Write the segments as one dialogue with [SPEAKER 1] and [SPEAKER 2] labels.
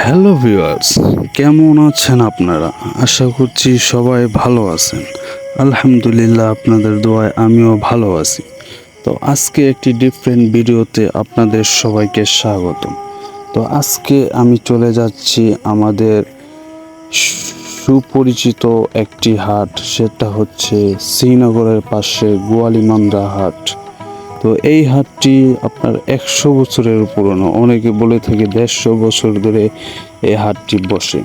[SPEAKER 1] Hello viewers কেমন আছেন আপনারা? আশা করছি সবাই ভালো আছেন। আলহামদুলিল্লাহ, আপনাদের দোয়ায় আমিও ভালো আছি। তো আজকে একটি ডিফারেন্ট ভিডিওতে আপনাদের সবাইকে স্বাগতম। তো আজকে আমি চলে যাচ্ছি আমাদের সুপরিচিত একটি হাট, সেটা হচ্ছে শ্রীনগরের পাশে গোয়ালিমান্দ্রা হাট। তো এই হাটটি আপনার একশো বছরের পুরনো। অনেকে বলে থাকে দেড়শো বছর ধরে এই হাটটি বসে।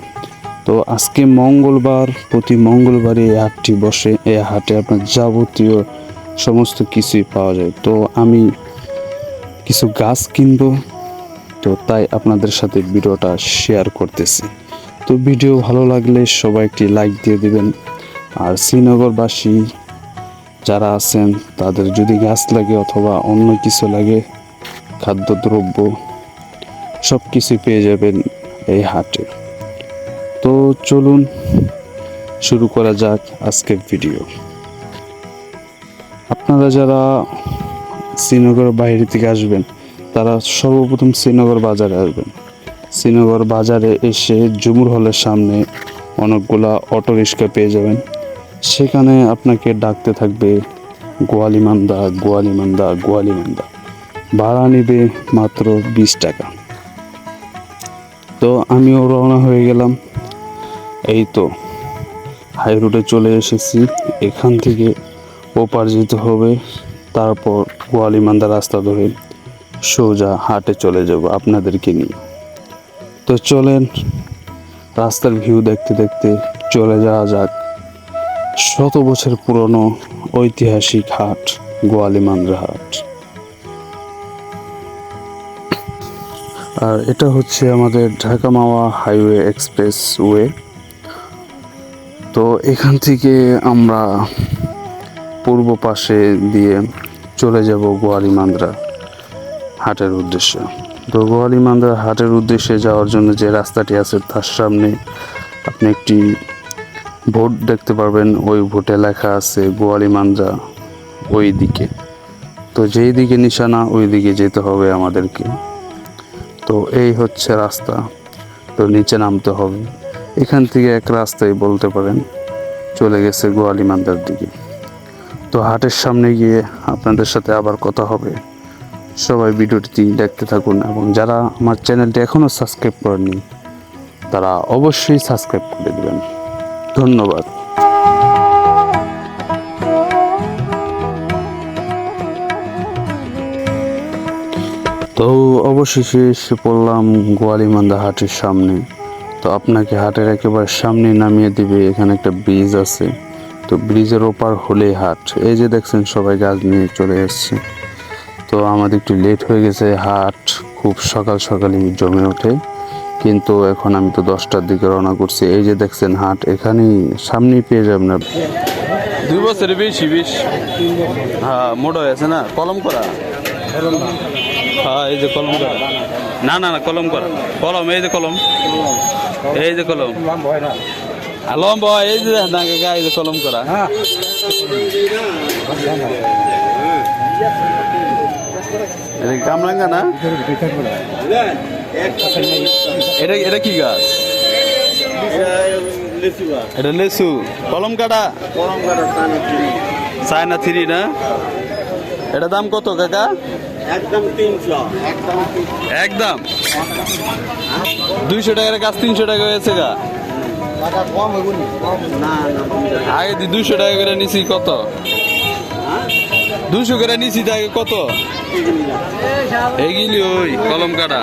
[SPEAKER 1] তো আজকে মঙ্গলবার, প্রতি মঙ্গলবারে এই হাটটি বসে। এই হাটে আপনার যাবতীয় সমস্ত কিছুই পাওয়া যায়। তো আমি কিছু গাছ কিনবো, তো তাই আপনাদের সাথে ভিডিওটা শেয়ার করতেছি। তো ভিডিও ভালো লাগলে সবাই একটি লাইক দিয়ে দিবেন। আর শ্রীনগরবাসী যারা আছেন, তাদের যদি গাছ লাগে অথবা অন্য কিছু লাগে, খাদ্যদ্রব্য সব কিছু পেয়ে যাবেন এই হাটে। তো চলুন শুরু করা যাক আজকের ভিডিও। আপনারা যারা শ্রীনগর বাইরে থেকে আসবেন, তারা সর্বপ্রথম শ্রীনগর বাজারে আসবেন। শ্রীনগর বাজারে এসে জুমুর হলের সামনে অনেকগুলা অটো রিক্সা পেয়ে যাবেন। সেখানে আপনাকে ডাকতে থাকবে, গোয়ালিমান্দা গোয়ালিমান্দা গোয়ালিমান্দা। ভাড়া নেবে মাত্র বিশ টাকা। তো আমিও রওনা হয়ে গেলাম। এই তো, হাই রোডে চলে এসেছি। এখান থেকে ওপার যেতে হবে, তারপর গোয়ালিমান্দা রাস্তা ধরে সোজা হাটে চলে যাব আপনাদেরকে নিয়ে। তো চলেন, রাস্তার ভিউ দেখতে দেখতে চলে যাওয়া যাক। শত বছর পুরনো ঐতিহাসিক হাট, গোয়ালিমান্দ্রা হাট। আর এটা হচ্ছে আমাদের Dhaka Mawa highway express way তো এখান থেকে আমরা পূর্ব পাশে দিয়ে চলে যাব গোয়ালিমান্দ্রা হাটের উদ্দেশ্যে। তো গোয়ালিমান্দ্রা হাটের উদ্দেশ্যে যাওয়ার জন্য যে রাস্তাটি আছে তার সামনে আপনি একটি ভোট দেখতে পারবেন, ওই ভোটে লেখা আছে গোয়ালি গোয়ালিমান্দ্রা ওই দিকে। তো যেই দিকে নিশানা, ওই দিকে যেতে হবে আমাদেরকে। তো এই হচ্ছে রাস্তা। তো নিচে নামতে হবে। এখান থেকে এক রাস্তায় বলতে পারেন, চলে গেছে গোয়ালি গোয়ালিমান্দার দিকে। তো হাটের সামনে গিয়ে আপনাদের সাথে আবার কথা হবে। সবাই ভিডিওটি দেখতে থাকুন এবং যারা আমার চ্যানেলটি এখনও সাবস্ক্রাইব করেননি, তারা অবশ্যই সাবস্ক্রাইব করে দেবেন। ধন্যবাদ। তো অবশেষে এসে পড়লাম গোয়ালিমান্দা হাটের সামনে। তো আপনাকে হাটের একেবারে সামনে নামিয়ে দিবে এখানে একটা ব্রিজ আছে। তো ব্রিজের ওপার হলেই হাট। এই যে দেখছেন সবাই গাছ নিয়ে চলে এসছে। তো আমাদের একটু লেট হয়ে গেছে হাট। খুব সকাল সকালই জমে ওঠে। কিন্তু এখন আমি তো দশটার দিকে রওনা করছি। এই যে দেখছেন হাট এখানেই সামনেই পেয়ে যাবেন
[SPEAKER 2] দুই বছরের বেশি বেশ। হ্যাঁ মোটা হয়েছে না? কলম করা? হ্যাঁ এই যে কলম করা। না না না কলম করা। কলম এই যে কলম। এই যে কলম। লম্বা হয়, এই যে না এই যে কলম করা। কামরাঙ্গা না? এটা এটা কি গাছ? এটা লেসু। কলম কাটা চায়না থ্রি না? এটা দাম কত কাকা?
[SPEAKER 3] একদম। তিনশো একদম
[SPEAKER 2] দুইশো টাকার গাছ তিনশো টাকা হয়েছে গা। আগে দি দুইশো টাকা করে নিছি কত? দুশো করে তো আগে কত? এগিলি ওই কলম কাটা।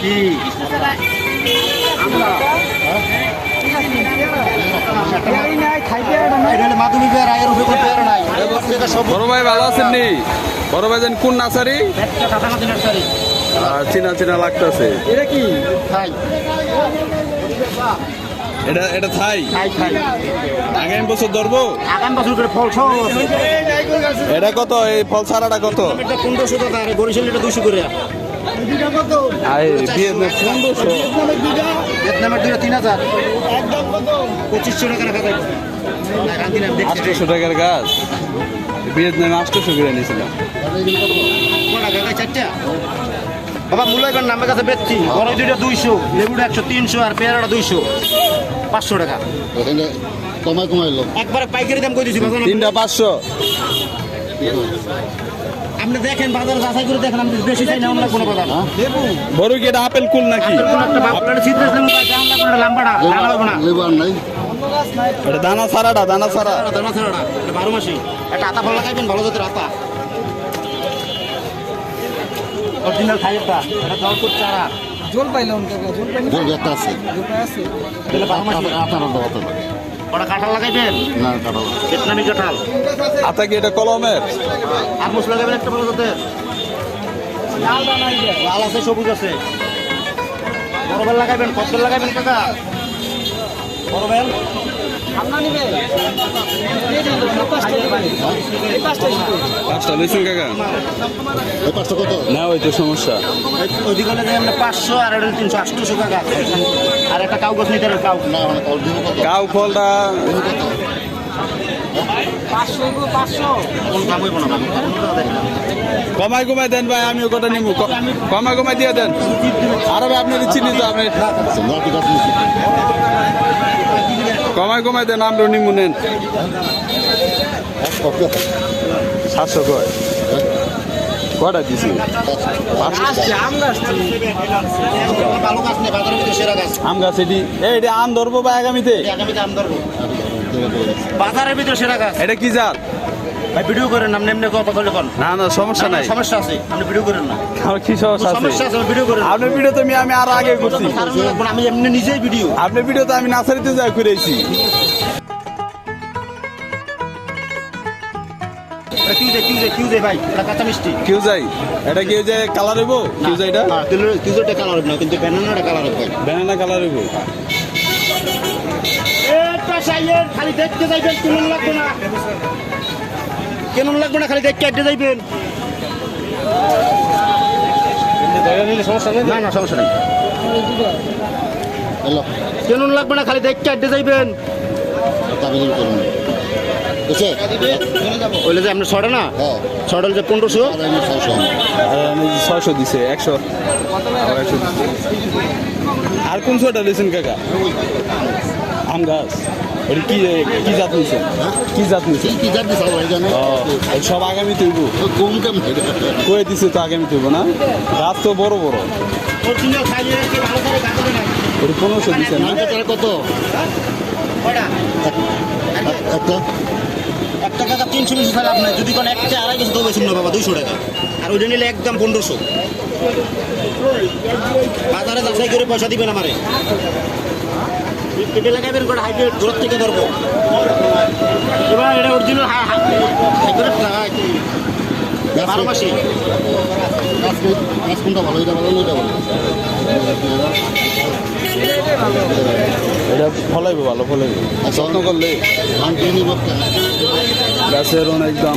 [SPEAKER 3] কি?
[SPEAKER 2] বড় ভাই ভালো আছেন নি? বড় ভাই জান কোন নার্সারি? চিনা চিনা লাগতেছে।
[SPEAKER 3] এটা কি খাই
[SPEAKER 2] এটা এটা থাই বছর ধরবো?
[SPEAKER 3] ফল
[SPEAKER 2] এটা কত? এই ফল ছাড়াটা কত?
[SPEAKER 3] পনেরোশো টাকা এটা দুশো করে।
[SPEAKER 2] আরে ভিয়েতনাম পনেরোশো
[SPEAKER 3] ভিয়েতনামের তিন হাজার। পঁচিশশো টাকা রাখা
[SPEAKER 2] আটশোশো টাকার গাছ? ভিয়েতনামে আটশোশো করে নিয়েছিলাম
[SPEAKER 3] বাবা মূল্য এবার নামের কাছে বেচছি। বড় দুইটা দুইশো লেবুটা একশো তিনশো আর পেয়ারাটা দুইশো। পাঁচশো টাকা।
[SPEAKER 4] কমায় লোক।
[SPEAKER 3] একবারে পাইকারি দাম করে দিচ্ছি
[SPEAKER 2] তিনটা পাঁচশো।
[SPEAKER 3] আপনি দেখেন বাজারে যাচাই করে দেখেন আমি বেশি চাই না অন্য কোনো বাজার।
[SPEAKER 2] বড় কি এটা আপেল কুল নাকি?
[SPEAKER 3] আপনার কোনো একটা বাপলার ছিদ্র দাম লাগবে না লাম্বাটা দানা হবে না।
[SPEAKER 4] লেবার নাই।
[SPEAKER 2] এটা দানা সারাটা দানা সারা
[SPEAKER 3] দানা ছাড়া এটা বারো মাসি। একটা আতা ফল লাগাইবেন ভালো জাতের আতা। অরিজিনাল খাইয়েরটা এটা জল করছে চারা
[SPEAKER 4] জোর একটা আছে।
[SPEAKER 3] তাহলে বারো মাসি।
[SPEAKER 4] আঠারো টাকা
[SPEAKER 3] ওটা কাঁঠাল লাগাইবেন?
[SPEAKER 4] না কাটা
[SPEAKER 3] ভিয়েতনামি কাঁঠাল।
[SPEAKER 2] আতা কি এটা কলমের?
[SPEAKER 3] আর মুস লাগাবেন একটা ভালো জাতের লাল আছে সবুজ আছে। বড় বেল লাগাইবেন কত বেল লাগাইবেন কাকা। বড় বেল?
[SPEAKER 2] পাঁচটা লইছেন কাকা
[SPEAKER 4] পাঁচটা কত?
[SPEAKER 2] না ওই তো সমস্যা।
[SPEAKER 3] ওইদিকে হলে যে আমরা পাঁচশো আর এটা তিনশো আটশোশো টাকা। আর একটা কাউ গাছ নিতে কাউ
[SPEAKER 2] কাউ ফলটা
[SPEAKER 4] দিব কত
[SPEAKER 3] কোন কাম হইব না বাবু কারণ ওটা দেখেন।
[SPEAKER 2] কমাই কমাই দেন ভাই আমিও কটা নিবো কমাই কমাই দিয়ে দেন। আরে ভাই আপনার চিনি তো আপনি। কমাই কমাই দেন আমরা নিমু নেন। সাতশো কয়? কটা দিছি? আম গাছ এটি এই এটা আম ধরবো ভাই আগামীতে?
[SPEAKER 3] আগামীতে আম ধরবো। বাজারের ভিতরে সেরা গাছ।
[SPEAKER 2] এটা কি জাত?
[SPEAKER 3] ভাই ভিডিও করেন না এমনি কথা বলে কোন
[SPEAKER 2] না না সমস্যা নাই।
[SPEAKER 3] সমস্যা আছে? আপনি ভিডিও করেন না।
[SPEAKER 2] আমার কি সমস্যা আছে?
[SPEAKER 3] সমস্যা
[SPEAKER 2] আছে
[SPEAKER 3] ভিডিও করেন।
[SPEAKER 2] আপনার ভিডিও তো আমি আমি আরও আগে করছি।
[SPEAKER 3] কারণ আমি এমনি নিজেই ভিডিও
[SPEAKER 2] আপনার ভিডিও তো আমি নার্সারিতে যাই করেছি
[SPEAKER 3] এটা কাঁচা মিষ্টি।
[SPEAKER 2] কেউ যাই? এটা কেউ যে কালার হইব? কেউ যাই এটা?
[SPEAKER 3] কিউজোটা কালার হবে না কিন্তু ব্যানানাটা কালার হবে
[SPEAKER 2] ব্যানানা কালার হইব।
[SPEAKER 3] খালি দেখতে যাইবেন কেমন লাগবে না? কেমন লাগবে না খালি দেখতে আড্ডে যাইবেন? না না সমস্যা নেই। কেমন লাগবে না খালি দেখতে আড্ডে যাইবেন? ওইলে যে আপনার ছটা না?
[SPEAKER 4] হ্যাঁ।
[SPEAKER 3] ছটা যে পনেরোশো?
[SPEAKER 4] আর আমি ছয়শো।
[SPEAKER 2] ছয়শো দিছে একশো। আর কোন ছয়টা দিয়েছেন কাকা? আম গাছ ওটা কি কি জাত নিছেন কি জাত নিছেন
[SPEAKER 4] কি জানি সব এখানে?
[SPEAKER 2] ও সব আগামী তৈব
[SPEAKER 4] কম কেমন
[SPEAKER 2] কয়ে দিছে তো আগামী তৈব না? গাছ তো বড় বড়। ওটা পনেরোশো দিচ্ছেন না?
[SPEAKER 4] কত? একটা
[SPEAKER 3] এক টাকা তিনশো বেশি ফেলে আপনার যদি কোনো একটা আড়াই কেজি দেবো শুনলো বাবা দুইশো টাকা। আর ওইটা নিলে একদম পনেরোশো। বাজারে যাচাই করে পয়সা দিবেন আমারে। কেটে লাগাবেন করে হাইব্রিড দূর থেকে ধরবো? এবার এটা অরিজিনাল হাইব্রিড বারো মাসি।
[SPEAKER 4] গাছ কোনটা ভালো এটা ভালো না এটা ভালো।
[SPEAKER 2] এটা ফলাইবো ভালো ফলাইবো। যত্ন করলে গাছের অনেক দাম।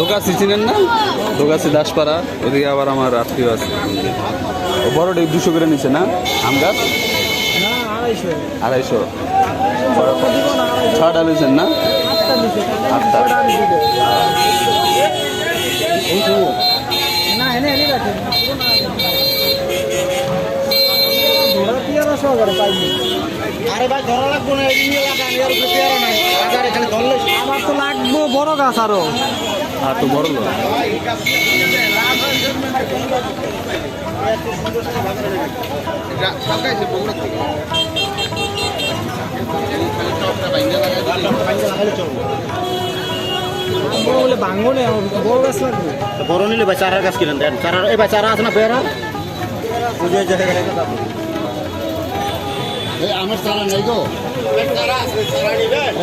[SPEAKER 2] দোকাশি চিনেন না? দোকাশি দাসপাড়া, ওদিকে আবার আমার আত্মীয় আছে। বড়টা দুশো করে নিছে না? আম গাছ? আড়াইশো। ছটা লইছেন না আটটা
[SPEAKER 3] আরে ভাই ধরা লাগবো না?
[SPEAKER 5] আমার তো লাগবো বড় গাছ আরও।
[SPEAKER 2] আর তো বড় লোক
[SPEAKER 5] বড়
[SPEAKER 3] বড় নিলে ভাই চারার গাছ কিনেন দেন। চারা এই ভাই চারা আছে না পেয়ারা? বুঝে যায়
[SPEAKER 4] আমার চারা নেই গো।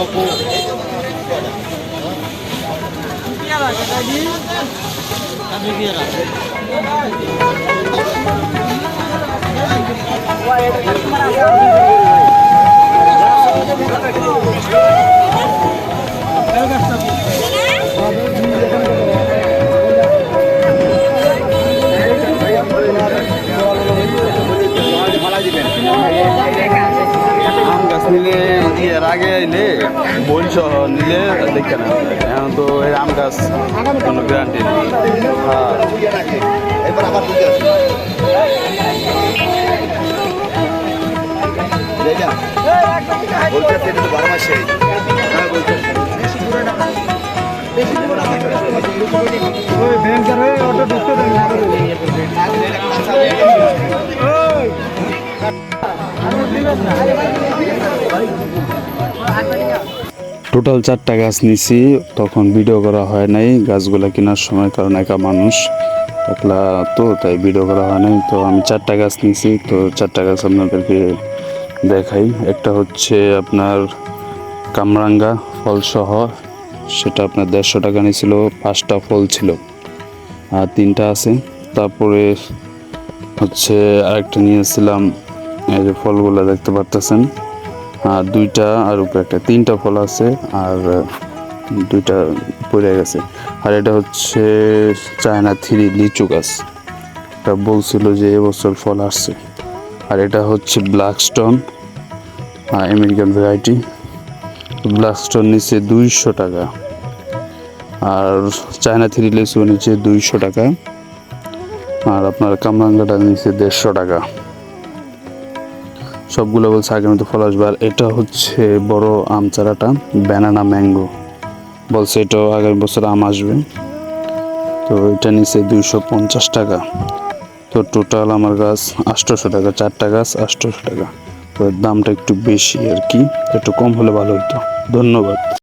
[SPEAKER 4] অপু
[SPEAKER 2] আম গাছ নিলে এর আগে এলে বই সহ নিলে দেখে না এখন তো এই আম গাছ কোনো গ্যারান্টি নেই। হ্যাঁ।
[SPEAKER 3] মাসে। হ্যাঁ বলতে
[SPEAKER 5] ওই ভ্যানকার অটো ঢুকতে দেন
[SPEAKER 1] টোটাল চারটা গাছ নিছি, তখন ভিডিও করা হয় নাই, গাছগুলা কেনার সময় কারণ একা মানুষ, একলা তো, তাই ভিডিও করা হয় নাই। তো আমি চারটা গাছ নিছি, তো চারটা গাছ আপনাদেরকে দেখাই। একটা হচ্ছে আপনার কামরাঙ্গা ফলসহ সেটা আপনার দেড়শো টাকা নিয়েছিল পাঁচটা ফল ছিল। আর তিনটা আছে, তারপরে হচ্ছে আরেকটা নিয়েছিলাম, এই যে ফলগুলো দেখতে পারতেছেন। আর দুইটা আর উপরে একটা। তিনটা ফল আছে আর দুইটা পড়ে গেছে। আর এটা হচ্ছে চায়না থ্রি লিচু গাছ। এটা বলছিল যে এবছর ফল আসছে। আর এটা হচ্ছে black stone American variety. Black stone নিচে দুইশো টাকা। আর চায়না থ্রি লিচু নিচে দুইশো টাকা। আর আপনার কামরাঙ্গাটা নিচে দেড়শো টাকা। সবগুলো বলছে আগের মতো ফল আসবে। আর এটা হচ্ছে বড় আম চারাটা ব্যানানা ম্যাঙ্গো বলছে এটাও আগামী বছর আম আসবে। তো এটা নিচে দুইশো পঞ্চাশ টাকা। তো টোটাল আমার গাছ আষ্টশো টাকা, চারটা গাছ আষ্টশো টাকা। তো দামটা একটু বেশি আর কি, একটু কম হলে ভালো হতো। ধন্যবাদ।